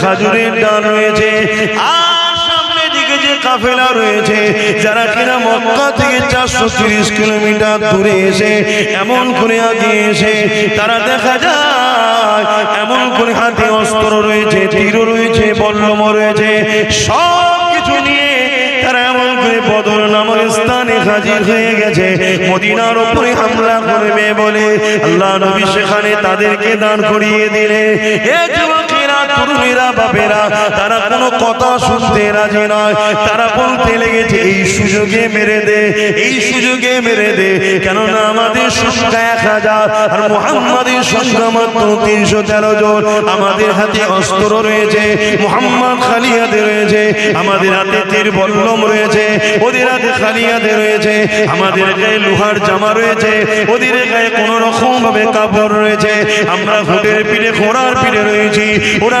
খাজুরের ডাল রয়েছে। আর সামনে কাফেলা রয়েছে যারা কিনা মক্কা থেকে চারশো তিরিশ কিলোমিটার দূরে এসে এমন করে আগে এসে তারা দেখা যায় এমন করে হাতে অস্ত্র রয়েছে রয়েছে বল্লম রয়েছে সব কিছু নিয়ে তারা এমন করে বদর নামক স্থানে হাজির হয়ে গেছে। মদিনার উপরে হামলা করবে বলে আল্লাহ নবী সেখানে তাদেরকে দান করিয়ে দিলে এ তরুণীরা, বাপেরা, তারা কোনো কথা শুনতে রাজি নয়। তারা বলতে লেগেছে, এই সুযোগে মেরে দে, এই সুযোগে মেরে দে। কেননা আমাদের এক হাজার, আর মোহাম্মদের তিনশো তেরো জন। আমাদের হাতে অস্ত্র রয়েছে, মোহাম্মদ রয়েছে, আমাদের হাতে তীর বল্লম রয়েছে, ওদের হাতে খালি হাতে রয়েছে, আমাদের গায়ে লোহার জামা রয়েছে, ওদের গায়ে কোন রকম ভাবে কাপড় রয়েছে। আমরা ঘুটের পিঠে, ঘোড়ার পিঠে রয়েছি, ওরা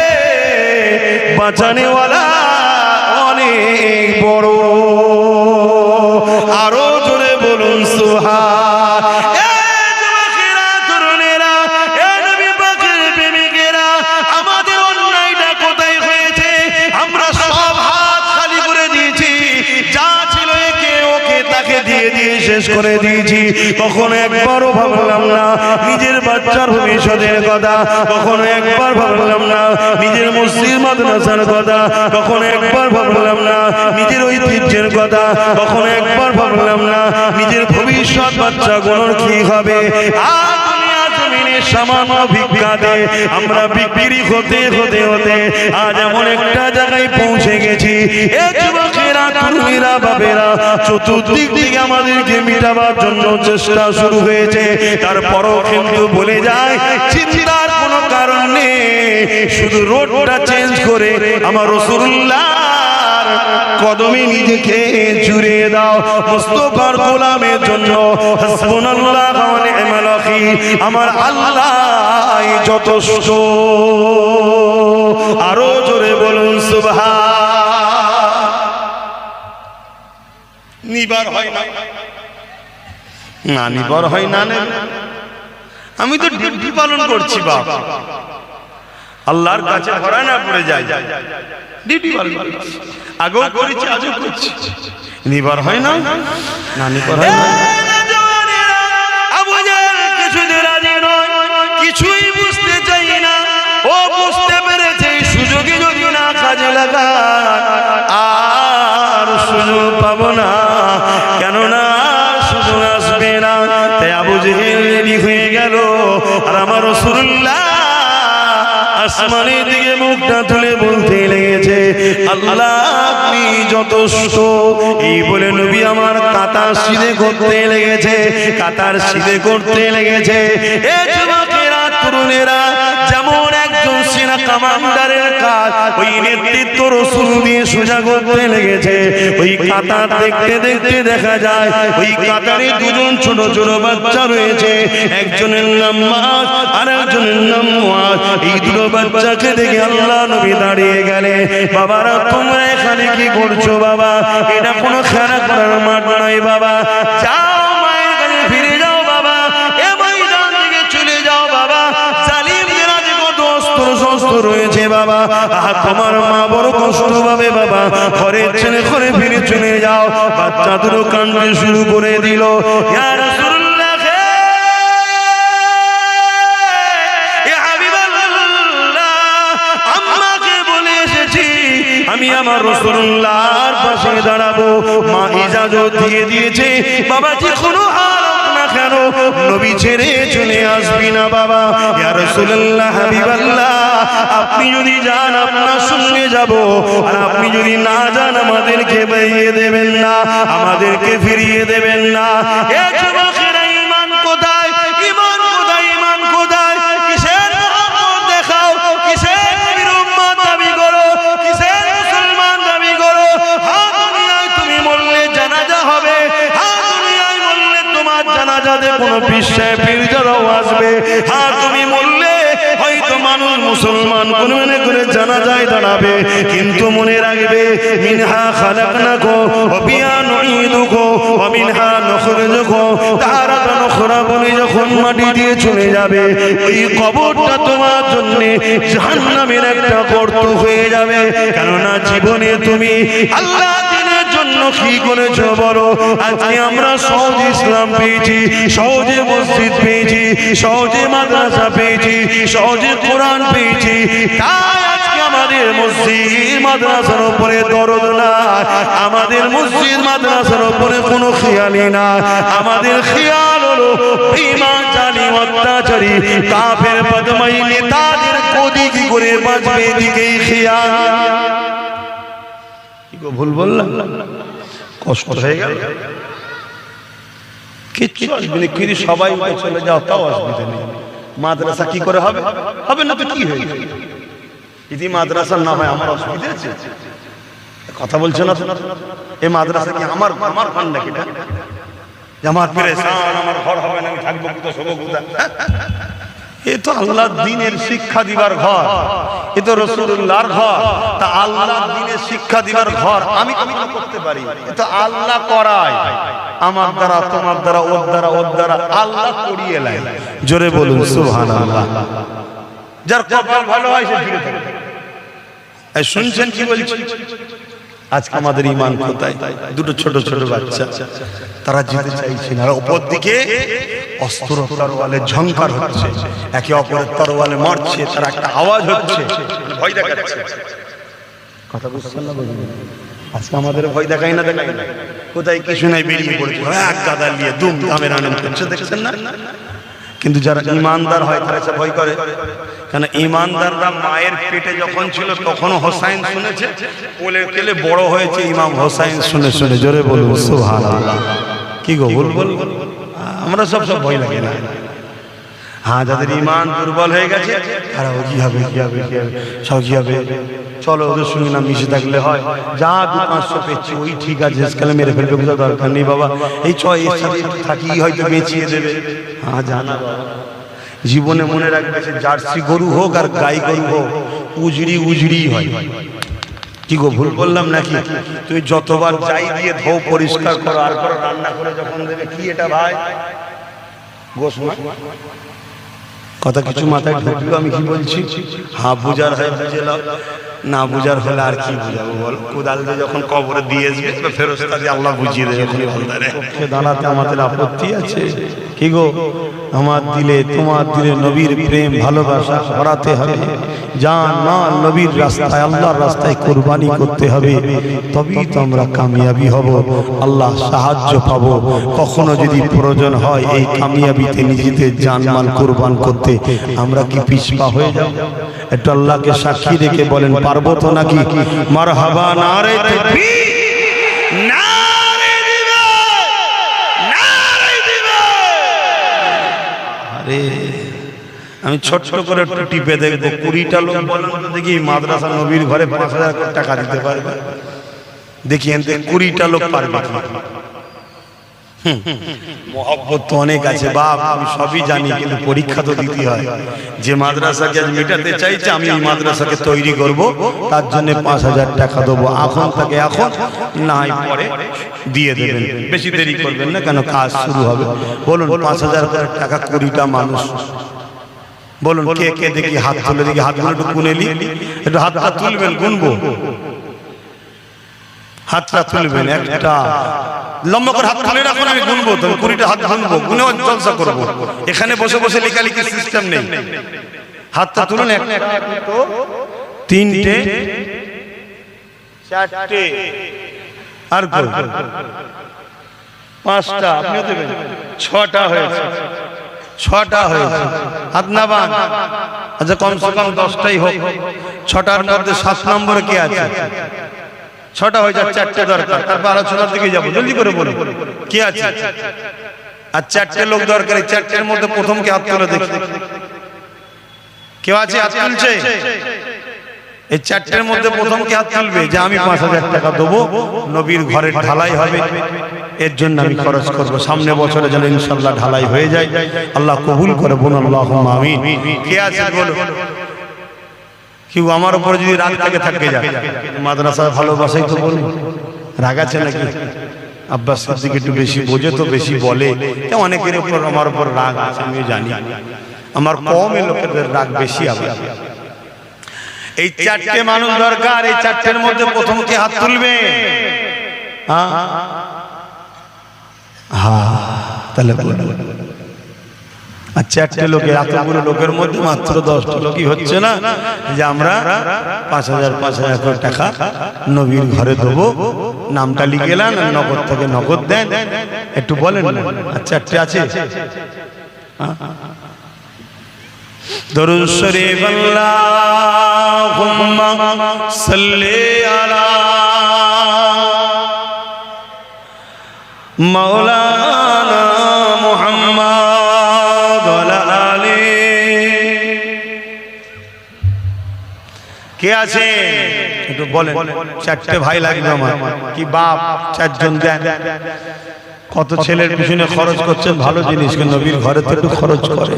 বাঁচানেওয়ালা অনেক বড়। আরও জোরে বলুন সুহা শেষ করে দিয়েছি। কখনো একবারও ভাবলাম না। নিজের বাচ্চার ভবিষ্যতের কথা। কখনো একবার ভাবলাম না। নিজের মসজিদ মাদ্রাসার কথা। কখনো একবার ভাবলাম না। নিজের ঐতিহ্যের কথা। কখনো একবার ভাবলাম না। নিজের ভবিষ্যৎ বাচ্চা গুলোর কি হবে? সামান্য আমরা বিক্রি হতে হতে হতে, আজ এমন একটা জায়গায় পৌঁছে গেছি। তরুণীরা বাবেরা চতুর্দিক থেকে আমাদেরকে মিটাবার জন্য চেষ্টা শুরু হয়েছে। তারপরও কিন্তু বলে যায়, চিন্তার কোনো কারণ নেই। শুধু রোডটা চেঞ্জ করে আমার রসুল্লাহ কদমে নিজেকে জুড়ে দাও। মুস্তফার গোলামের জন্য আমার আল্লাহ যথেষ্ট। আরও জোরে বলুন, সুবহান। নিবার হয় না। না নিবার হয় না আমি তো ডিউটি পালন করছি বাপ। আল্লাহর কাছে ধরা না পড়ে যায়। ডিউটি পালন করছি। আগেও করেছি আজও করছি। নিবার হয় না? না নিবার হয় না। কিছুই বুঝতে চাই না। ও বুঝতে পেরেছে এই সুযোগে যদি না কাজে লাগায় আর সুযোগ পাবো না। আসমানের দিকে মুখটা তুলে বলতে লেগেছে, আল্লাহ, আপনি যথেষ্ট। এই বলে নবী আমার কাতার সিদে করতে লেগেছে, কাতার সিদে করতে লেগেছে। এ যুবকেরা তরুণেরা কমান্ডারের কাজ। ওই নেতৃত্ব রসুল দিয়ে সোজা করতে লেগেছে। ওই কাতার দেখতে দেখতে দেখা যায়, ওই কাতারে দুজন ছোট ছোট বাচ্চা রয়েছে। একজনের নাম মাস আর একজনের নাম মুয়াজ এই দুটো বাচ্চাকে দেখে আল্লাহ নবী দাঁড়িয়ে গেলে বাবারা, তোমরা এখানে কি করছ বাবা? এটা কোনো খেলা করার মাঠ নয় বাবা। যাও বাবা। তোমার মা বড় কষ্ট পাবে বাবা। ঘরের ছেলে, ঘরে ফিরে চলে যাও। বাচ্চা দুটো কান্দতে শুরু করে দিল। আমি আমার রসুল্লাহর পাশে দাঁড়াবো। মা ইজাজত দিয়ে দিয়েছে। বাবা যে কোনো কেন? নবী ছেড়ে চলে আসবি না বাবা। ইয়া রাসূলুল্লাহ, হাবিবাল্লাহ, আপনি যদি যান আপনার সঙ্গে যাব, আর আপনি যদি না যান আমাদেরকে বেরিয়ে দেবেন না, আমাদেরকে ফিরিয়ে দেবেন না। এ কোনো পিসায় পীরজারাও আসবে। হ্যাঁ তুমি বললে হয়তো মানুষ মুসলমান কোন মনে করে জানা যায় দাঁড়াবে। কিন্তু মনে রাখবে মিনহা খালাকনাকো ও বিয়া নুইদুকো ও মিনহা নখরুজুকো তাহারাতা নখরা বলে যখন মাটি দিয়ে চলে যাবে ওই কবরটা তোমার জন্য জাহান্নামের একটা গর্ত হয়ে যাবে। কেননা জীবনে তুমি আল্লাহ জন্য কি করেছ বলো? আজকে আমরা সহজ ইসলাম পেয়েছি, সহজে মসজিদ পেয়েছি, সহজে মাদ্রাসা পেয়েছি, সহজে কোরআন পেয়েছি। আমাদের মসজিদ মাদ্রাসার উপরে দরদ কোনো খেয়ালি না আমাদের খেয়াল হলো ইমান, জানি, অত্যাচারী, কাফের বদমাই নেতাদের কোদি কি করে বাঁচবে এদিকেই খেয়াল। কি গো, ভুল বললাম? কষ্ট হয়ে গেল। কিচ্ছু আসবে না, কিন্তু সবাই উঠে চলে যাও, তাও অসুবিধা নেই মাদ্রাসা কি করে হবে? হবে না তো কি হয়ে যাবে? যদি মাদ্রাসা না হয়, আমার অসুবিধা আছে। কথা বলছো না? এই মাদ্রাসা কি আমার আমার ঘর নাকি আমার পেরেশান আমার ঘর হবে না, আমি থাকব কোথাও শোবো কোথায়? এ তো আল্লাহ দিনের শিক্ষা দিবার ঘর। এ তো রসুল্লাহর ঘর। তা আল্লাহ দিনের শিক্ষা দিবার ঘর আমি করতে পারি? এ তো আল্লাহ করায়। আমার দ্বারা, তোমার দ্বারা, ওর দ্বারা ওর দ্বারা আল্লাহ করিয়ে লাই জোরে বলুন, সুবহানাল্লাহ। যার কপাল ভালো হয়, সে শুনছেন কি বলছি? আজকে আমাদের ইমান কোথায়? দুটো ছোট ছোট বাচ্চা। তারা যেতে চাইছে না। আর ওপর দিকে অস্ত্র তরোয়ালে ঝংকার হচ্ছে। একে অপরের তরোয়ালে মারছে তার একটা আওয়াজ হচ্ছে। ভয় দেখাচ্ছে কথা বুঝছেন না বুঝলেন আজকে আমাদের ভয় দেখাই না দেখাই না কোথায় কিছু নাই বেরিয়ে পড়েছে। এক গাদা নিয়ে দুম দামের আনন্দ করছে দেখছেন না? কিন্তু যারা ইমানদার হয় তারা সে ভয় করে। কেন ইমানদাররা মায়ের পেটে যখন ছিল তখনও হোসাইন শুনেছে? বলে কেলে বড় হয়েছে ইমাম হোসাইন? শুনে শুনে জোরে বলব সুবহানাল্লাহ। কি গো বল বল আমরা সব সব ভয় লাগে না। হ্যাঁ যাদের ইমান দুর্বল হয়ে গেছে তারা ও কি হবে কি হবে কি হবে? সব কি হবে? চলো ওদের সঙ্গে না মিশে থাকলে হয়। যা দু পাঁচশো পেয়েছি ওই ঠিক আছে আজকালে মেরে ফেলবে কোথাও দরকার নেই বাবা। এই ছয় এর সাথে থাকি হয়তো বেঁচিয়ে দেবে। হ্যাঁ জানা বাবা। জীবনে মনে রাখবে সে জার্সি গরু হোক আর গাই গরু হোক উজড়ি উজড়ি হয়। কি গো ভুল বললাম নাকি? তুই যতবার যাই দিয়ে ধো পরিষ্কার করো আর করো রান্না করে যখন দেবে কি এটা ভাই? গোস? কথা কিছু মাথায় ঢুকলো আমি কি বলছি? হা বুঝার হয় বুঝে না বুঝার হলে আর কি বুঝাবো বল? কোদাল দিয়ে যখন কবরে দিয়ে আসবে ফেরস্তা দিয়ে আল্লাহ বুঝিয়ে দেবে বলদারে দাঁড়াতে আমাদের আপত্তি আছে? কি গো? আমার দিলে, তোমার দিলে নবীর প্রেম, ভালোবাসা করাতে হবে। জান মাল নবীর রাস্তায়, আল্লাহর রাস্তায় কোরবানি করতে হবে। তবেই তো আমরা কামিয়াবি হব। আল্লাহ সাহায্য পাবো। কখনো যদি প্রয়োজন হয় এই কামিয়াবিতে নিজেদের জানমাল কোরবান করতে, আমরা কি পিছপা হয়ে যাব? একটু আল্লাহকে সাক্ষী রেখে বলেন পারব তো নাকি মার হাবা নারে দিবে। আরে আমি ছোট্ট করে একটু টিপে দেখব। কুড়িটা লোক বলেন দেখি মাদ্রাসা নবীর ঘরে পাঁচ হাজার টাকা দিতে পারবে। দেখি এনতে কুড়িটা লোক পারবে মহব্বত তো অনেক আছে, বাপ, আমি সবই জানি, কিন্তু পরীক্ষা তো দিতে হয়। যে মাদ্রাসাকে আজ মেটাতে চাইছে, আমি এই মাদ্রাসাকে তৈরি করব, তার জন্য পাঁচ হাজার টাকা দেবো। এখন তাকে এখন না পরে দিয়ে দেবেন। বেশি দেরি করবেন না, কেন কাজ শুরু হবে। বলুন, পাঁচ হাজার টাকা কুড়িটা মানুষ। বলুন, কে কে দেখি হাত তুলে দেখি হাতগুলো একটু গুনেলি একটু হাত হাত তুলবেন, গুনবো। হাতটা তুলবেন একটা লম্বা করে হাত তুলে রাখুন, আমি গুনবো তো কুড়িটা হাত গুনবো গুনে জলসা করব। এখানে বসে বসে লেখালেখির সিস্টেম নেই। হাতটা তুলুন তিনটে, চারটে, আর পাঁচটা ছটা হয়েছে। ছটা হয়েছে। হাত না বান আচ্ছা কমসে কম দশটাই হোক। ছটার মধ্যে সাত নম্বরে কে আছে? ছটা হয়ে যাচ্ছে চারটে দরকার। তারপর আলোচনার দিকে যাব। জলদি করে বলো। কে আছে? আর চারটে লোক দরকার, এই চারটের মধ্যে প্রথম কে হাত তুলে দেখি। কেউ আছে? হাত তুলছে? এই চারটের মধ্যে প্রথম কে হাত তুলবে যে আমি পাঁচ হাজার টাকা দেবো, নবীর ঘরের ঢালাই হবে। এর জন্য আমি খরচ করব। সামনে বছরে যেন ইনশাল্লাহ ঢালাই হয়ে যায়। আল্লাহ কবুল করে বোন আল্লাহ আমিন। কে আছে বলো? কেউ আমার উপরে যদি রাগ থেকে থাকে যায়। মাদ্রাসা ভালোবাসাই তো বলুন রাগ আছে নাকি? আব্বাস সিদ্দিক একটু বেশি বোঝে তো, বেশি বলে। অনেকের উপর আমার উপর রাগ আছে আমি জানি। আমার কম লোকেদের রাগ বেশি আবার। এই চারটে মানুষ দরকার, এই চারটের মধ্যে প্রথম কে হাত তুলবে? হ্যাঁ? হ্যাঁ তাহলে আর চারটে লোকের এতগুলো লোকের মধ্যে মাত্র দশটা লোকই হচ্ছে না? যে আমরা পাঁচ হাজার পাঁচ হাজার করে টাকা নবীর ঘরে দেবো। নামটা লিখে এলাম নগদ থেকে নগদ দেন। একটু বলেন। আর চারটে আছে? দরুদ শরীফ আল্লাহুম্মা সাল্লি আলা মাওলানা আছে? একটু বলেন, চারটে ভাই লাগবে আমার। কি বাপ, চারজন দেন। কত ছেলের পিছনে খরচ করছেন? ভালো জিনিস নবীর ঘরে তো একটু খরচ করে।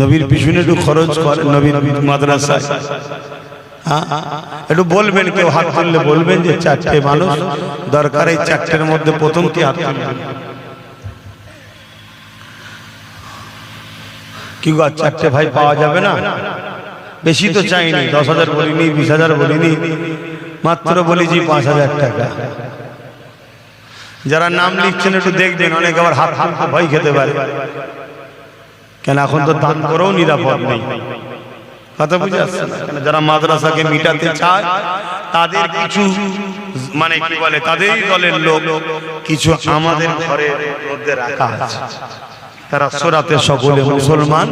নবীর পিছনে একটু খরচ করে, নবীর মাদ্রাসায়। হ্যাঁ? একটু বলবেন, কেউ হাত তুললে বলবেন যে চারটে মানুষ, দরকার এই চারটের মধ্যে প্রথম কি হাত কি চারটে ভাই পাওয়া যাবে না? বেশি তো চাইনি দশ হাজার বলিনি বিশ হাজার বলিনি মাত্র বলেছি পাঁচ হাজার টাকা। যারা নাম লিখছেন একটু দেখবেন অনেক আবার হাত হাত ভয় খেতে পারে। কেন এখন তো দান করেও নিরাপদ নেই। কথা বুঝে আসছে না? যারা মাদ্রাসাকে মিটাতে চায় তাদের কিছু মানে কি বলে তাদেরই দলের লোক কিছু আমাদের ঘরের মধ্যে রাখা আছে। তারা সোরাতে সকলে মুসলমান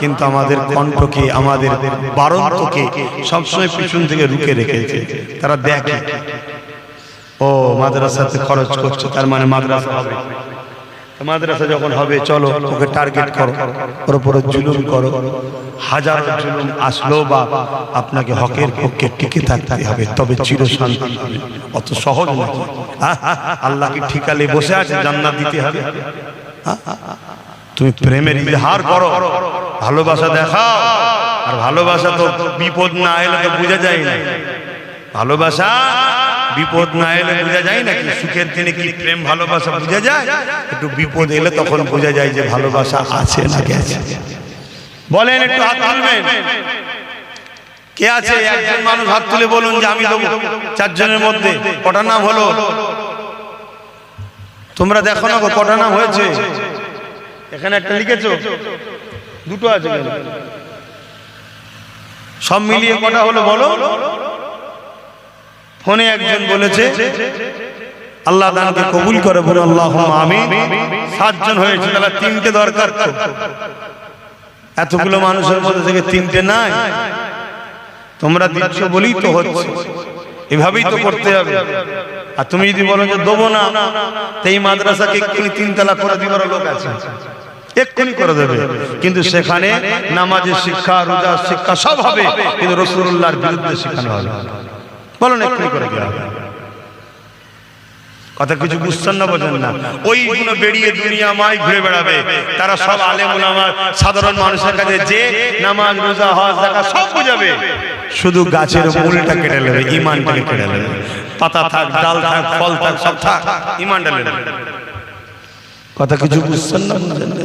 কিন্তু আমাদের কণ্ঠকে আমাদের বারন্তকে সবসময় পিছন থেকে রুখে রেখেছে। তারা দেখে। ও মাদ্রাসাতে খরচ করছে তার মানে মাদ্রাসা হবে। মাদ্রাসা যখন হবে চলো ওকে টার্গেট করো। ওর উপরে জুলুম করো। হাজার জুলুম আসলো বা আপনাকে হকের পক্ষে টিকে থাকতে হবে তবে চিরশান্তি হবে। অত সহজ আহ, আল্লাহকে ঠিকালে বসে আছে জান্নাত দিতে হবে। আহ, তুমি প্রেমের ইজহার করো, ভালোবাসা দেখাও, আর ভালোবাসা তো বিপদ না এলে তো বোঝা যায় না। ভালোবাসা বিপদ না এলে বোঝা যায় নাকি সুখের দিনে কি প্রেম, ভালোবাসা বোঝা যায়? একটু বিপদ এলে তখন বোঝা যায় যে ভালোবাসা আছে না গেছে। বলেন, একটু হাত তুলবেন। কে আছে? একজন মানুষ হাত তুলে বলুন যে আমি দেবো। চারজনের মধ্যে। কটা নাম হলো? তোমরা দেখো না কটা নাম হয়েছে? এখানে একটা লিখেছো? দুটো আছে সব মিলিয়ে কটা হলো বলো। ফোনে একজন বলেছে, আল্লাহ দানকে কবুল করে বলে আল্লাহ আমি সাতজন হয়েছে, তাহলে তিনটে দরকার এতগুলো মানুষের মধ্যে থেকে তিনটে নাই। তোমরা দিচ্ছ বলেই তো হচ্ছে। এভাবেই তো করতে হবে। আর তুমি যদি বলো যে দেবো না তো এই মাদ্রাসাকে এক্ষুনি তিনতলা করে দিবার লোক আছে। এক্ষুনি করে দেবে। কিন্তু সেখানে নামাজের শিক্ষা রোজার শিক্ষা সব হবে। কিন্তু রসুল্লাহর বিরুদ্ধে শিক্ষা হবে। বলুন এক্ষুনি করে দেওয়া হবে। কথা কিছু বুঝছেন না বোঝেন না। ওই গুলো বেরিয়ে দুনিয়া মাই ঘুরে বেড়াবে। তারা সব আলেম ওলামা সাধারণ মানুষের কাছে যে নামাজ রোজা হজ জাকাত সব বুঝাবে। শুধু গাছের মূলটা কেটে নেবে ইমানটাকে কেটে নেবে। পাতা থাক ডাল থাক ফল থাক সব থাক ইমানটা নেবে। কথা কিছু বুঝছেন না বুঝেন না?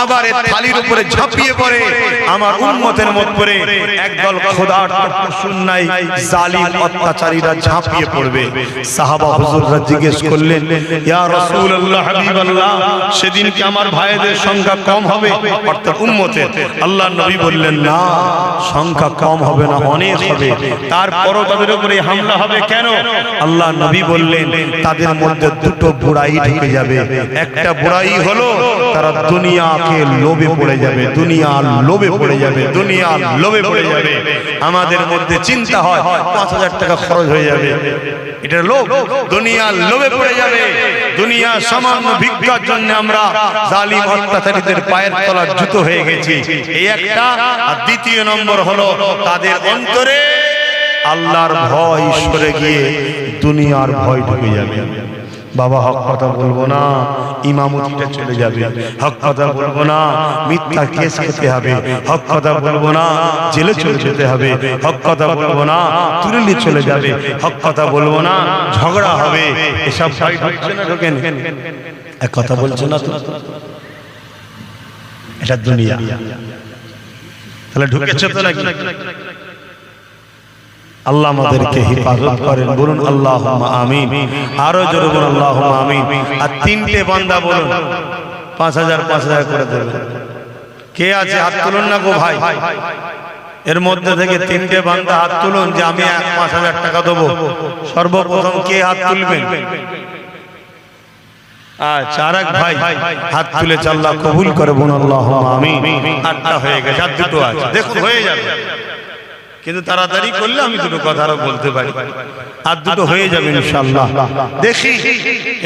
খাবারের থালির উপরে ঝাঁপিয়ে পড়ে। আমার উন্মতের মত করে একদল খোদার নাই জালিম অত্যাচারীরা ঝাঁপিয়ে পড়বে। সাহাবা হুজুররা জিজ্ঞেস করলেন ইয়া রাসূলুল্লাহ হাবিবাল্লাহ সেদিন কি আমার ভাইদের সংখ্যা কম হবে। অর্থাৎ উম্মতের। আল্লাহ নবী বললেন না সংখ্যা কম হবে না অনেক হবে। তারপরও তাদের উপরে হামলা হবে কেন? আল্লাহ নবী বললেন তাদের মধ্যে দুটো বুড়াই ঢুকে যাবে। একটা বুড়াই হলো তারা দুনিয়াকে লোভে পড়ে যাবে দুনিয়ার লোভে পড়ে যাবে দুনিয়ার লোভে পড়ে যাবে। আমাদের মধ্যে চিন্তা হয় পাঁচ হাজার টাকা খরচ হয়ে যাবে। এটা লোভ দুনিয়ার লোভে পড়ে যাবে। দুনিয়া সামান্য ভিক্ষার জন্য আমরা জালিম অত্যাচারীদের পায়ের তলার জুতো হয়ে গেছি। এই একটা আর দ্বিতীয় নম্বর হলো তাদের অন্তরে আল্লাহর ভয় ঈশ্বরে গিয়ে দুনিয়ার ভয় ঢুকে যাবে। বাবা হক কথা বলব না। ইমামতিটা চলে যাবে। হক কথা বলব না, মিথ্যা কেস খেতে হবে। হক কথা বলব না, জেলে চলে যেতে হবে। হক কথা বলব না তুরলি চলে যাবে। হক কথা বলব না, ঝগড়া হবে। এসব ভয় ঢুকছে না ঢোকেন। এক কথা বলছো না তো? এটা দুনিয়া। তাহলে ঢুকেছে তো নাকি? আল্লাহ আমাদেরকে হেফাজত করেন। বলুন আল্লাহ আমিন। আরও জোরে বলুন আল্লাহ আমিন। আর তিনটে বান্দা বলুন, পাঁচ হাজার পাঁচ হাজার করে দেবেন। কে আছে? হাত তুলুন না গো ভাই। এর মধ্যে থেকে তিনটে বান্দা হাত তুলুন, যে আমি এক পাঁচ হাজার টাকা দেবো। সর্বপ্রথম কে হাত তুলবেন? আচ্ছা তুলে চাল্লা কবুল করে বোন আল্লাহ আমি আটটা হয়ে গেছে, আর দুটো আছে। দেখুন, হয়ে যাবে। কিন্তু তাড়াতাড়ি করলে আমি দুটো কথা বলতে পারি। আর দুটো হয়ে যাবে ইনশাআল্লাহ। দেখি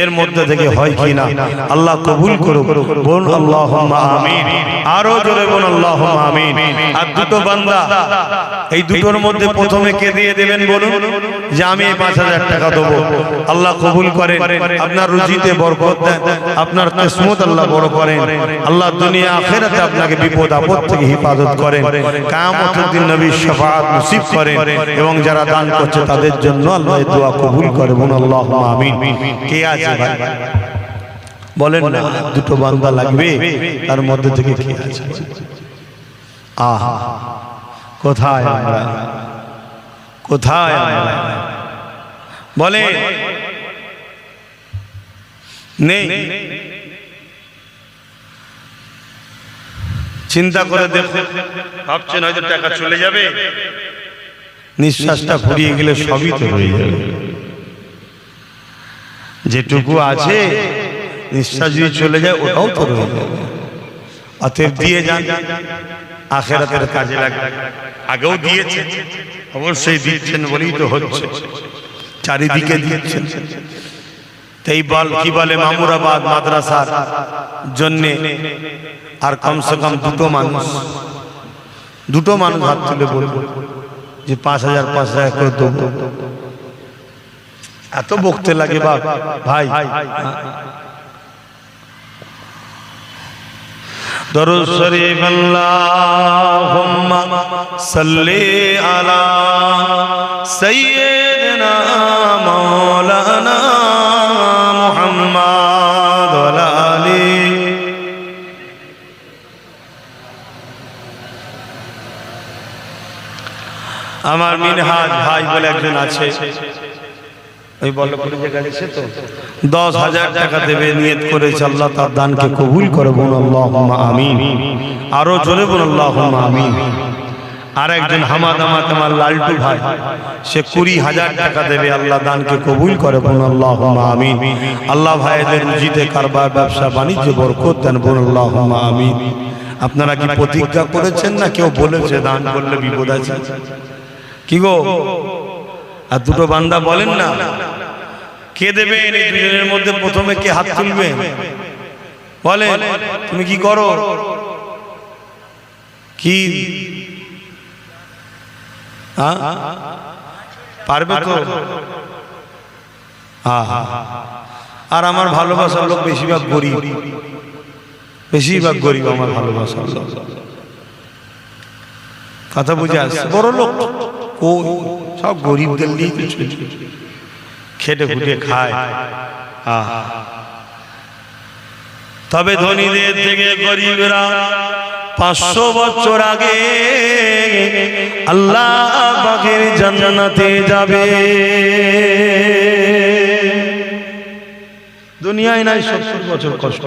এর মধ্যে থেকে হয় কি না আল্লাহ কবুল করো বোন আল্লাহ আমিন। আরও জোরে বোন আল্লাহ আমিন। আর দুটো বান্দা, এই দুটোর মধ্যে প্রথমে কে দিয়ে দেবেন বলুন? যে আমি এই পাঁচ হাজার টাকা দেবো। আল্লাহ কবুল করেন। আপনার রুজিতে বরকত দেন। আপনার কিসমত আল্লাহ বড় করেন। আল্লাহ দুনিয়া আখেরাতে আপনাকে বিপদ, আপদ থেকে হেফাজত করেন। কায়ামতের দিন নবীর নসিব করেন এবং যারা দান করছে তাদের জন্য আল্লাহ দোয়া কবুল করে। বোন আল্লাহ আমিন। কে আছে ভাই? বলেন না, দুটো বান্দা লাগবে, তার মধ্যে থেকে কে আছে? আহা, কোথায় আমরা? কোথায় বলে নেই। চিন্তা করে দেখো। ভাবছেন হয়তো টাকা চলে যাবে। নিঃশ্বাসটা ফুরিয়ে গেলে সবই তো হয়ে যাবে। যেটুকু আছে নিঃশ্বাস যদি চলে যায় ওটাও তো রয়ে যাবে। অতএব দিয়ে যান। আখেরাতের কাজে লাগবে আগেও দিয়েছে, অবশ্যই দিচ্ছেন বলেই তো হচ্ছে। চারিদিকে দিচ্ছেন। তাই বল, কি বলে মামুরাবাদ মাদ্রাসার জন্যে? আর কমসে কম দুটো মানুষ। দুটো মানুষ হাত তুলে বলব, যে পাঁচ হাজার পাঁচ হাজার করে এত বকতে লাগে বা ভাই। দরুদ শরীফ আল্লাহুম্মা সাল্লি আলা সাইয়্যিদিনা মাওলানা মুহাম্মদ ওয়া আলি আমার মিনহাজ ভাই বলে একজন আছে। ওই বল্লভপুরে যে গাড়িছে তো? দশ হাজার টাকা দেবে, নিয়ত করেছে আল্লাহ, তার দানকে কবুল করে বোন আল্লাহ আমিন। আরও জোরে বোন আল্লাহ আমিন। আর একজন হামাদ আমাদ আমার লালটু ভাই, সে কুড়ি হাজার টাকা দেবে, আল্লাহ দানকে কবুল করে বোন আল্লাহ আমিন। আল্লাহ ভাইদের রুজিতে কারবার, ব্যবসা, বাণিজ্য, বরকত দেন বোন আল্লাহ আমিন। আপনারা কি প্রতিজ্ঞা করেছেন না কেউ বলেছে, দান করলে বিপদ আছে? কি গো? আর দুটো বান্দা বলেন না কে দেবে? এই দুজনের মধ্যে প্রথমে কে হাত তুলবে? বলে তুমি কি করো? কি হ্যাঁ? পারবে তো। আর আমার ভালোবাসার লোক বেশিরভাগ গরিব। বেশিরভাগ গরিব আমার ভালোবাসার লোক। কথা বুঝে আসছে? বড় লোক ও সব গরিবদের নিয়ে খেটে খুটে খায়। তবে ধনীদের থেকে গরিবরা পাঁচশো বছর আগে আল্লাহ বাঘের জান্নাতে যাবে। দুনিয়ায় নাই সত্তর বছর কষ্ট।